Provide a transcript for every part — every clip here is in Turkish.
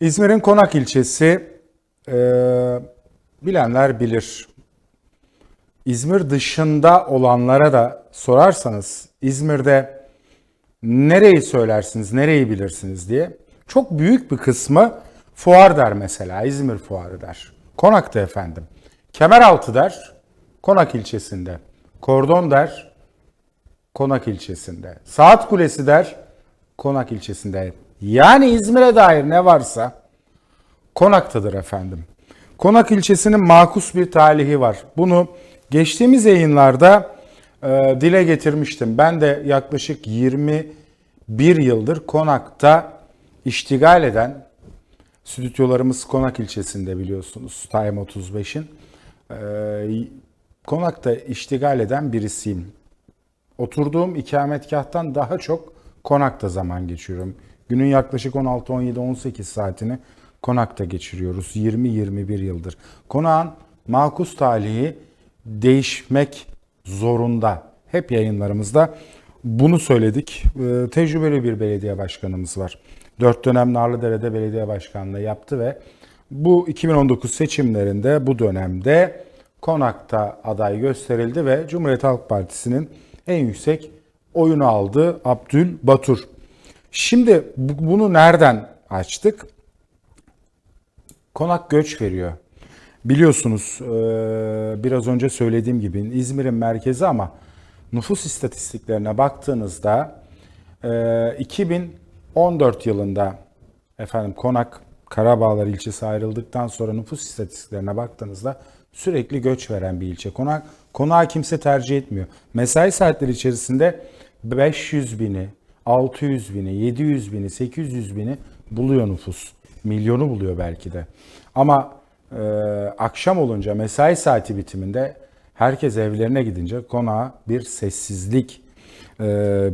İzmir'in Konak ilçesi e, bilenler bilir. İzmir dışında olanlara da sorarsanız İzmir'de nereyi söylersiniz, nereyi bilirsiniz diye çok büyük bir kısmı fuar der mesela. İzmir fuarı der. Konak'ta efendim. Kemeraltı der. Konak ilçesinde. Kordon der. Konak ilçesinde. Saat Kulesi der. Konak ilçesinde. Yani İzmir'e dair ne varsa Konak'tadır efendim. Konak ilçesinin makus bir talihi var. Bunu geçtiğimiz yayınlarda e, dile getirmiştim. Ben de yaklaşık 21 yıldır Konak'ta iştigal eden stüdyolarımız Konak ilçesinde biliyorsunuz. Time 35'in. E, Konak'ta iştigal eden birisiyim. Oturduğum ikametgahtan daha çok konakta zaman geçiriyorum. Günün yaklaşık 16, 17, 18 saatini konakta geçiriyoruz. 20-21 yıldır. Konağın makus talihi değişmek zorunda. Hep yayınlarımızda bunu söyledik. Ee, tecrübeli bir belediye başkanımız var. Dört dönem Narlıdere'de belediye başkanlığı yaptı ve bu 2019 seçimlerinde bu dönemde Konak'ta aday gösterildi ve Cumhuriyet Halk Partisi'nin en yüksek oyunu aldı Abdül Batur. Şimdi bu- bunu nereden açtık? Konak göç veriyor. Biliyorsunuz e, biraz önce söylediğim gibi İzmir'in merkezi ama nüfus istatistiklerine baktığınızda e, 2014 yılında efendim Konak Karabağlar ilçesi ayrıldıktan sonra nüfus istatistiklerine baktığınızda sürekli göç veren bir ilçe. Konak konağı kimse tercih etmiyor. Mesai saatleri içerisinde 500 bini, 600 bini, 700 bini, 800 bini buluyor nüfus. Milyonu buluyor belki de. Ama e, akşam olunca mesai saati bitiminde herkes evlerine gidince konağa bir sessizlik e,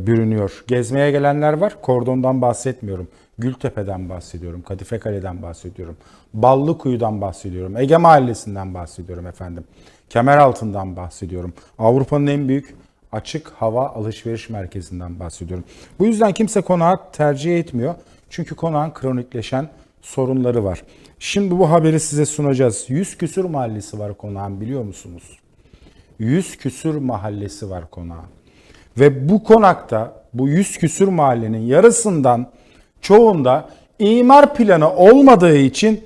bürünüyor. Gezmeye gelenler var. Kordondan bahsetmiyorum. Gültepe'den bahsediyorum. Kadife Kale'den bahsediyorum. Ballıkuyu'dan bahsediyorum. Ege Mahallesi'nden bahsediyorum efendim. Kemeraltı'ndan bahsediyorum. Avrupa'nın en büyük açık hava alışveriş merkezinden bahsediyorum. Bu yüzden kimse konağı tercih etmiyor. Çünkü konağın kronikleşen sorunları var. Şimdi bu haberi size sunacağız. 100 küsür mahallesi var konağın biliyor musunuz? 100 küsür mahallesi var konağın. Ve bu konakta bu 100 küsür mahallenin yarısından çoğunda imar planı olmadığı için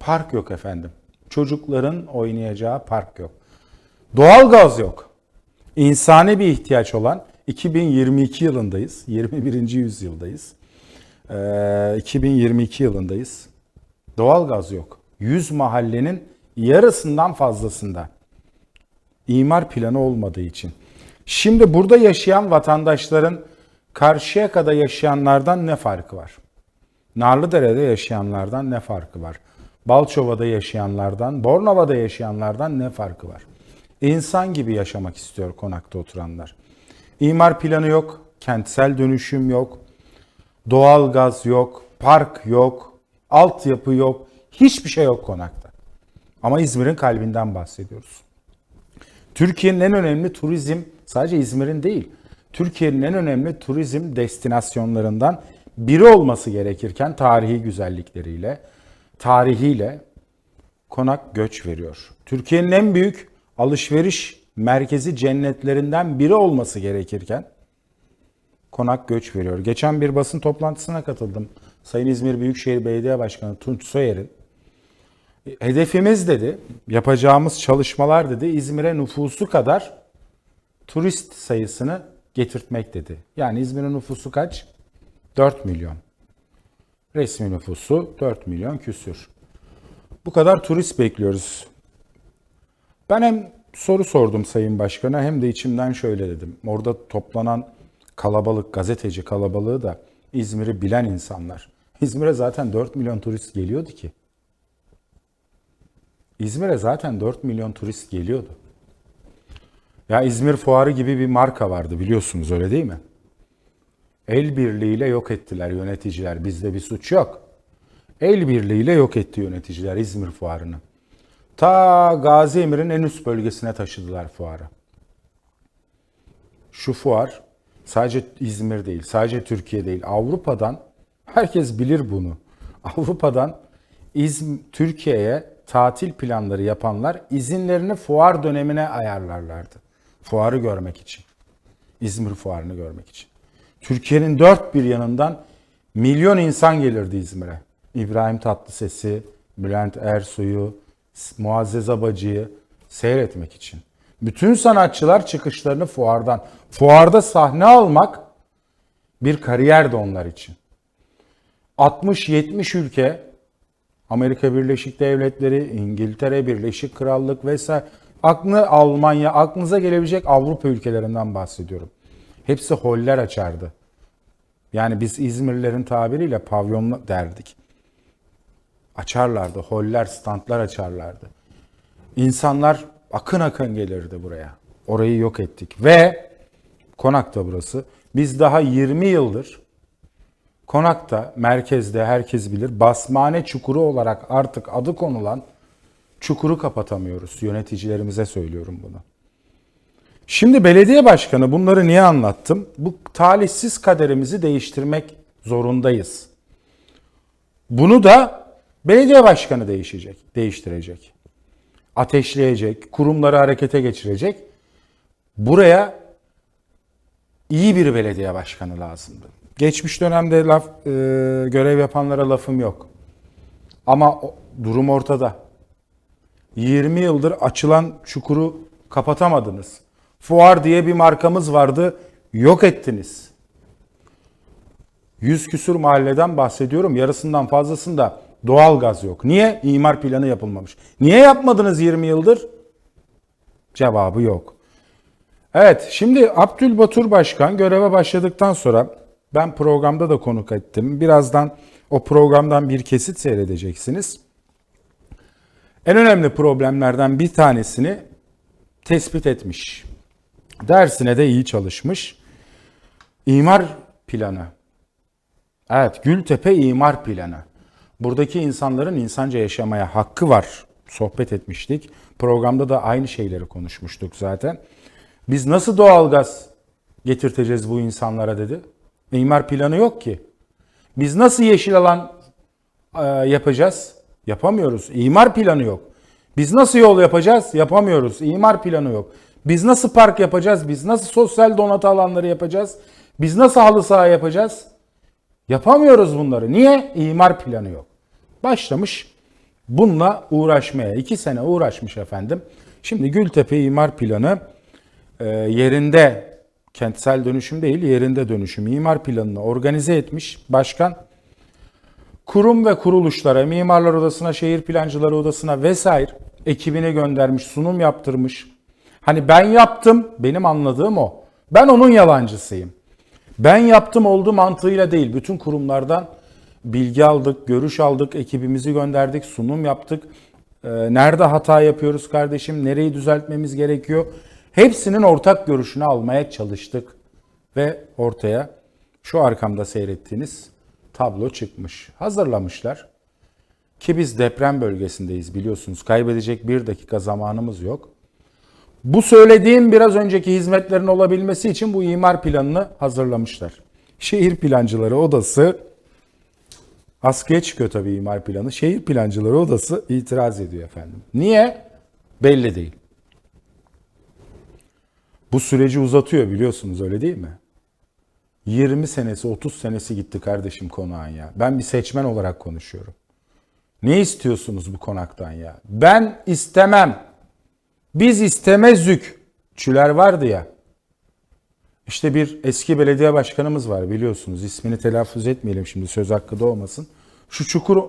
park yok efendim. Çocukların oynayacağı park yok. Doğalgaz yok. İnsani bir ihtiyaç olan 2022 yılındayız. 21. yüzyıldayız. Ee, 2022 yılındayız. Doğalgaz yok. 100 mahallenin yarısından fazlasında imar planı olmadığı için. Şimdi burada yaşayan vatandaşların Karşıyaka'da yaşayanlardan ne farkı var? Narlıdere'de yaşayanlardan ne farkı var? Balçova'da yaşayanlardan, Bornova'da yaşayanlardan ne farkı var? İnsan gibi yaşamak istiyor konakta oturanlar. İmar planı yok, kentsel dönüşüm yok, doğalgaz yok, park yok, altyapı yok, hiçbir şey yok konakta. Ama İzmir'in kalbinden bahsediyoruz. Türkiye'nin en önemli turizm sadece İzmir'in değil. Türkiye'nin en önemli turizm destinasyonlarından biri olması gerekirken tarihi güzellikleriyle, tarihiyle konak göç veriyor. Türkiye'nin en büyük alışveriş merkezi cennetlerinden biri olması gerekirken konak göç veriyor. Geçen bir basın toplantısına katıldım. Sayın İzmir Büyükşehir Belediye Başkanı Tunç Soyer'in hedefimiz dedi, yapacağımız çalışmalar dedi İzmir'e nüfusu kadar turist sayısını getirtmek dedi. Yani İzmir'in nüfusu kaç? 4 milyon. Resmi nüfusu 4 milyon küsür. Bu kadar turist bekliyoruz. Ben hem soru sordum Sayın Başkan'a hem de içimden şöyle dedim. Orada toplanan kalabalık, gazeteci kalabalığı da İzmir'i bilen insanlar. İzmir'e zaten 4 milyon turist geliyordu ki. İzmir'e zaten 4 milyon turist geliyordu. Ya İzmir Fuarı gibi bir marka vardı biliyorsunuz öyle değil mi? El birliğiyle yok ettiler yöneticiler. Bizde bir suç yok. El birliğiyle yok etti yöneticiler İzmir Fuarı'nı. Ta Gazi Emir'in en üst bölgesine taşıdılar fuarı. Şu fuar sadece İzmir değil, sadece Türkiye değil, Avrupa'dan herkes bilir bunu. Avrupa'dan İzm Türkiye'ye tatil planları yapanlar izinlerini fuar dönemine ayarlarlardı. Fuarı görmek için. İzmir fuarını görmek için. Türkiye'nin dört bir yanından milyon insan gelirdi İzmir'e. İbrahim Tatlıses'i, Bülent Ersoy'u, Muazzez Abacı'yı seyretmek için. Bütün sanatçılar çıkışlarını fuardan. Fuarda sahne almak bir kariyerdi onlar için. 60-70 ülke Amerika Birleşik Devletleri, İngiltere, Birleşik Krallık vesaire aklına Almanya, aklınıza gelebilecek Avrupa ülkelerinden bahsediyorum. Hepsi holler açardı. Yani biz İzmirlilerin tabiriyle pavyon derdik. Açarlardı, holler, standlar açarlardı. İnsanlar akın akın gelirdi buraya. Orayı yok ettik ve Konak'ta burası. Biz daha 20 yıldır Konak'ta, merkezde herkes bilir basmane çukuru olarak artık adı konulan çukuru kapatamıyoruz. Yöneticilerimize söylüyorum bunu. Şimdi belediye başkanı bunları niye anlattım? Bu talihsiz kaderimizi değiştirmek zorundayız. Bunu da belediye başkanı değişecek, değiştirecek. Ateşleyecek, kurumları harekete geçirecek. Buraya iyi bir belediye başkanı lazımdı. Geçmiş dönemde laf, e, görev yapanlara lafım yok. Ama o- durum ortada. 20 yıldır açılan çukuru kapatamadınız. Fuar diye bir markamız vardı, yok ettiniz. Yüz küsur mahalleden bahsediyorum. Yarısından fazlasında doğal gaz yok. Niye? İmar planı yapılmamış. Niye yapmadınız 20 yıldır? Cevabı yok. Evet, şimdi Abdülbatur Başkan göreve başladıktan sonra ben programda da konuk ettim. Birazdan o programdan bir kesit seyredeceksiniz. En önemli problemlerden bir tanesini tespit etmiş. Dersine de iyi çalışmış. İmar planı. Evet, Gültepe imar planı. Buradaki insanların insanca yaşamaya hakkı var. Sohbet etmiştik. Programda da aynı şeyleri konuşmuştuk zaten. Biz nasıl doğalgaz getirteceğiz bu insanlara dedi. İmar planı yok ki. Biz nasıl yeşil alan e, yapacağız? Yapamıyoruz. İmar planı yok. Biz nasıl yol yapacağız? Yapamıyoruz. İmar planı yok. Biz nasıl park yapacağız? Biz nasıl sosyal donatı alanları yapacağız? Biz nasıl halı saha yapacağız? Yapamıyoruz bunları. Niye? İmar planı yok. Başlamış bununla uğraşmaya. iki sene uğraşmış efendim. Şimdi Gültepe imar planı e, yerinde kentsel dönüşüm değil yerinde dönüşüm imar planını organize etmiş başkan. Kurum ve kuruluşlara, mimarlar odasına, şehir plancıları odasına vesaire ekibine göndermiş, sunum yaptırmış. Hani ben yaptım, benim anladığım o. Ben onun yalancısıyım. Ben yaptım oldu mantığıyla değil. Bütün kurumlardan bilgi aldık, görüş aldık, ekibimizi gönderdik, sunum yaptık. Ee, nerede hata yapıyoruz kardeşim, nereyi düzeltmemiz gerekiyor? Hepsinin ortak görüşünü almaya çalıştık. Ve ortaya şu arkamda seyrettiğiniz tablo çıkmış. Hazırlamışlar. Ki biz deprem bölgesindeyiz biliyorsunuz. Kaybedecek bir dakika zamanımız yok. Bu söylediğim biraz önceki hizmetlerin olabilmesi için bu imar planını hazırlamışlar. Şehir Plancıları Odası askıya çıkıyor tabii imar planı. Şehir Plancıları Odası itiraz ediyor efendim. Niye? Belli değil. Bu süreci uzatıyor biliyorsunuz öyle değil mi? 20 senesi 30 senesi gitti kardeşim konağın ya. Ben bir seçmen olarak konuşuyorum. Ne istiyorsunuz bu konaktan ya? Ben istemem. Biz istemezzük. Çüler vardı ya. İşte bir eski belediye başkanımız var biliyorsunuz. İsmini telaffuz etmeyelim şimdi söz hakkı da olmasın. Şu çukur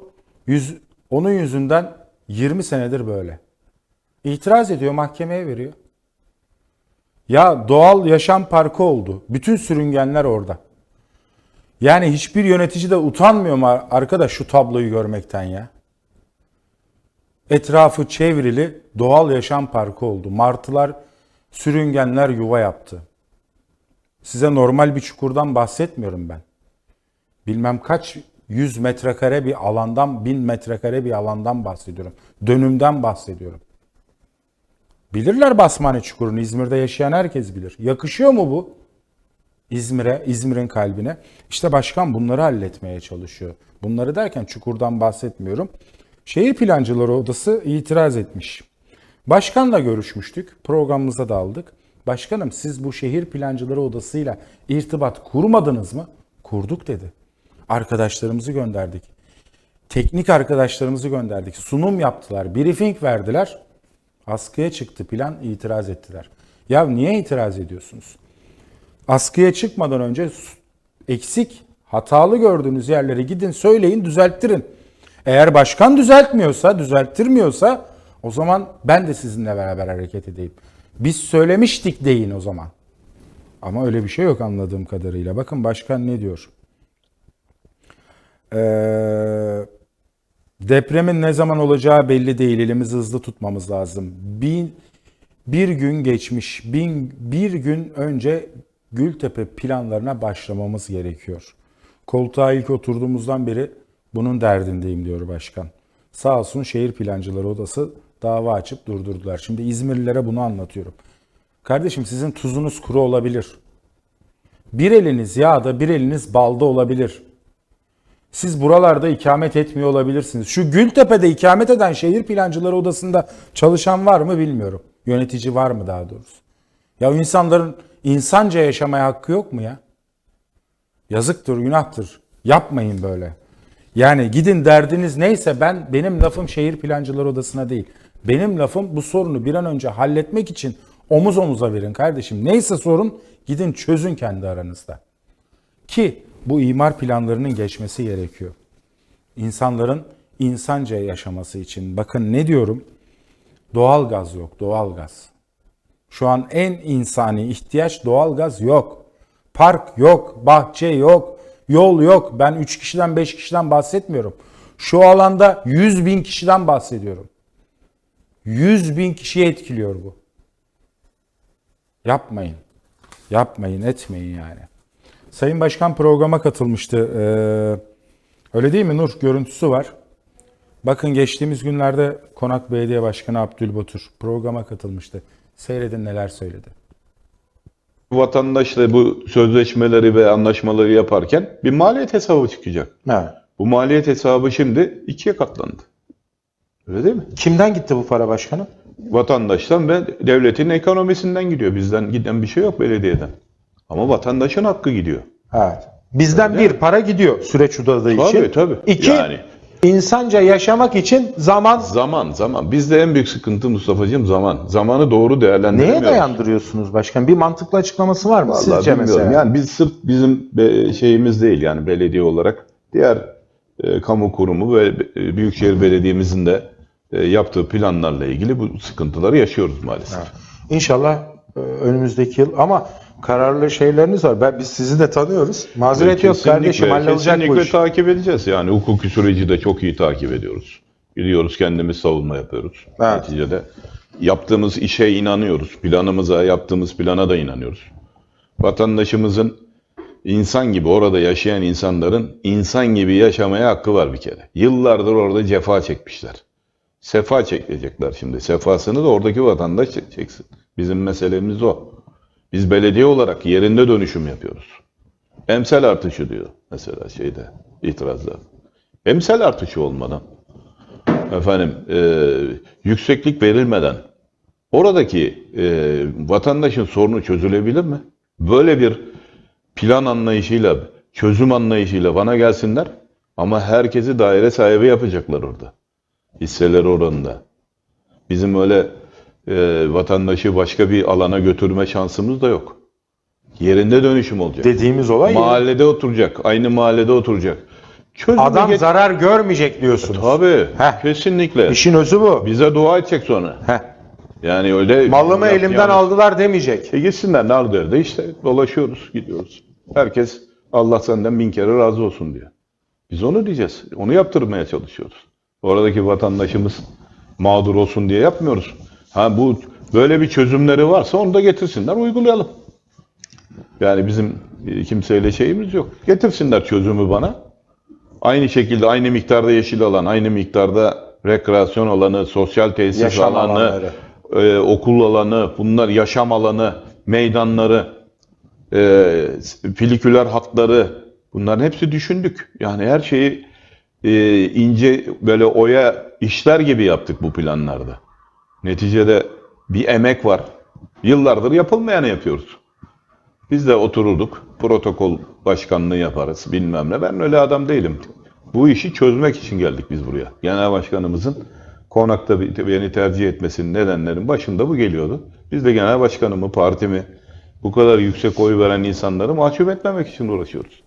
yüz, onun yüzünden 20 senedir böyle. İtiraz ediyor mahkemeye veriyor. Ya doğal yaşam parkı oldu. Bütün sürüngenler orada. Yani hiçbir yönetici de utanmıyor mu arkadaş şu tabloyu görmekten ya? Etrafı çevrili doğal yaşam parkı oldu. Martılar, sürüngenler yuva yaptı. Size normal bir çukurdan bahsetmiyorum ben. Bilmem kaç yüz metrekare bir alandan, bin metrekare bir alandan bahsediyorum. Dönümden bahsediyorum. Bilirler Basmane Çukuru'nu. İzmir'de yaşayan herkes bilir. Yakışıyor mu bu? İzmir'e, İzmir'in kalbine. İşte başkan bunları halletmeye çalışıyor. Bunları derken çukurdan bahsetmiyorum. Şehir Plancıları Odası itiraz etmiş. Başkanla görüşmüştük. Programımıza da aldık. Başkanım siz bu şehir plancıları odasıyla irtibat kurmadınız mı? Kurduk dedi. Arkadaşlarımızı gönderdik. Teknik arkadaşlarımızı gönderdik. Sunum yaptılar. Briefing verdiler. Askıya çıktı plan itiraz ettiler. Ya niye itiraz ediyorsunuz? Askıya çıkmadan önce eksik, hatalı gördüğünüz yerleri gidin söyleyin düzelttirin. Eğer başkan düzeltmiyorsa, düzelttirmiyorsa o zaman ben de sizinle beraber hareket edeyim. Biz söylemiştik deyin o zaman. Ama öyle bir şey yok anladığım kadarıyla. Bakın başkan ne diyor? Ee, depremin ne zaman olacağı belli değil. Elimizi hızlı tutmamız lazım. Bir, bir gün geçmiş. Bin, bir gün önce Gültepe planlarına başlamamız gerekiyor. Koltuğa ilk oturduğumuzdan beri bunun derdindeyim diyor başkan. Sağ olsun şehir plancıları odası dava açıp durdurdular. Şimdi İzmirlilere bunu anlatıyorum. Kardeşim sizin tuzunuz kuru olabilir. Bir eliniz yağda bir eliniz balda olabilir. Siz buralarda ikamet etmiyor olabilirsiniz. Şu Gültepe'de ikamet eden şehir plancıları odasında çalışan var mı bilmiyorum. Yönetici var mı daha doğrusu. Ya insanların insanca yaşamaya hakkı yok mu ya? Yazıktır, günahtır. Yapmayın böyle. Yani gidin derdiniz neyse ben benim lafım şehir plancıları odasına değil. Benim lafım bu sorunu bir an önce halletmek için omuz omuza verin kardeşim. Neyse sorun gidin çözün kendi aranızda. Ki bu imar planlarının geçmesi gerekiyor. İnsanların insanca yaşaması için. Bakın ne diyorum? Doğal gaz yok, doğal gaz. Şu an en insani ihtiyaç doğal gaz yok. Park yok, bahçe yok, yol yok. Ben 3 kişiden 5 kişiden bahsetmiyorum. Şu alanda 100 bin kişiden bahsediyorum. 100 bin kişiyi etkiliyor bu. Yapmayın. Yapmayın, etmeyin yani. Sayın Başkan programa katılmıştı. Ee, öyle değil mi Nur? Görüntüsü var. Bakın geçtiğimiz günlerde Konak Belediye Başkanı Abdülbatur programa katılmıştı. Seyredin neler söyledi. Vatandaşla bu sözleşmeleri ve anlaşmaları yaparken bir maliyet hesabı çıkacak. Evet. Bu maliyet hesabı şimdi ikiye katlandı. Öyle değil mi? Kimden gitti bu para başkanım? Vatandaştan ve devletin ekonomisinden gidiyor. Bizden giden bir şey yok belediyeden. Ama vatandaşın hakkı gidiyor. Evet. Bizden bir para gidiyor süreç uzadığı için. Tabii, tabii. İki, Yani. İnsanca yaşamak için zaman Zaman zaman. Bizde en büyük sıkıntı Mustafa'cığım zaman. Zamanı doğru neye değerlendiremiyoruz. dayandırıyorsunuz başkan? Bir mantıklı açıklaması var mı Vallahi sizce bilmiyorum. mesela? Yani biz sırf bizim şeyimiz değil yani belediye olarak diğer e, kamu kurumu ve e, Büyükşehir Belediye'mizin de e, yaptığı planlarla ilgili bu sıkıntıları yaşıyoruz maalesef. İnşallah e, önümüzdeki yıl ama kararlı şeyleriniz var. Ben, biz sizi de tanıyoruz. Mazeret yok Kesinlikle, kardeşim hallolacak bu kesinlikle iş. takip edeceğiz yani hukuki süreci de çok iyi takip ediyoruz. Gidiyoruz kendimiz savunma yapıyoruz. Evet. Neticede yaptığımız işe inanıyoruz. Planımıza, yaptığımız plana da inanıyoruz. Vatandaşımızın insan gibi orada yaşayan insanların insan gibi yaşamaya hakkı var bir kere. Yıllardır orada cefa çekmişler. Sefa çekecekler şimdi. Sefasını da oradaki vatandaş çek- çeksin. Bizim meselemiz o. Biz belediye olarak yerinde dönüşüm yapıyoruz. Emsal artışı diyor mesela şeyde itirazda. Emsal artışı olmadan efendim e, yükseklik verilmeden oradaki e, vatandaşın sorunu çözülebilir mi? Böyle bir plan anlayışıyla, çözüm anlayışıyla bana gelsinler ama herkesi daire sahibi yapacaklar orada. Hisseleri oranında. Bizim öyle e, vatandaşı başka bir alana götürme şansımız da yok. Yerinde dönüşüm olacak. Dediğimiz olay Mahallede oturacak. Aynı mahallede oturacak. Çözümü adam get- zarar görmeyecek diyorsunuz. Tabii. Heh. Kesinlikle. İşin özü bu. Bize dua edecek sonra. Heh. Yani öyle... Malımı Yap- elimden yanlış- aldılar demeyecek. E gitsinler nerede işte dolaşıyoruz gidiyoruz. Herkes Allah senden bin kere razı olsun diyor. Biz onu diyeceğiz. Onu yaptırmaya çalışıyoruz. Oradaki vatandaşımız mağdur olsun diye yapmıyoruz. Ha bu böyle bir çözümleri varsa onu da getirsinler uygulayalım. Yani bizim e, kimseyle şeyimiz yok. Getirsinler çözümü bana. Aynı şekilde aynı miktarda yeşil alan, aynı miktarda rekreasyon alanı, sosyal tesis Yaşam alanı, alanları. e, okul alanı, bunlar yaşam alanı, meydanları e, filiküler hatları bunların hepsi düşündük. Yani her şeyi e, ince böyle oya işler gibi yaptık bu planlarda. Neticede bir emek var. Yıllardır yapılmayanı yapıyoruz. Biz de otururduk, protokol başkanlığı yaparız bilmem ne. Ben öyle adam değilim. Bu işi çözmek için geldik biz buraya. Genel başkanımızın konakta beni tercih etmesinin nedenlerin başında bu geliyordu. Biz de genel başkanımı, partimi, bu kadar yüksek oy veren insanları mahcup etmemek için uğraşıyoruz.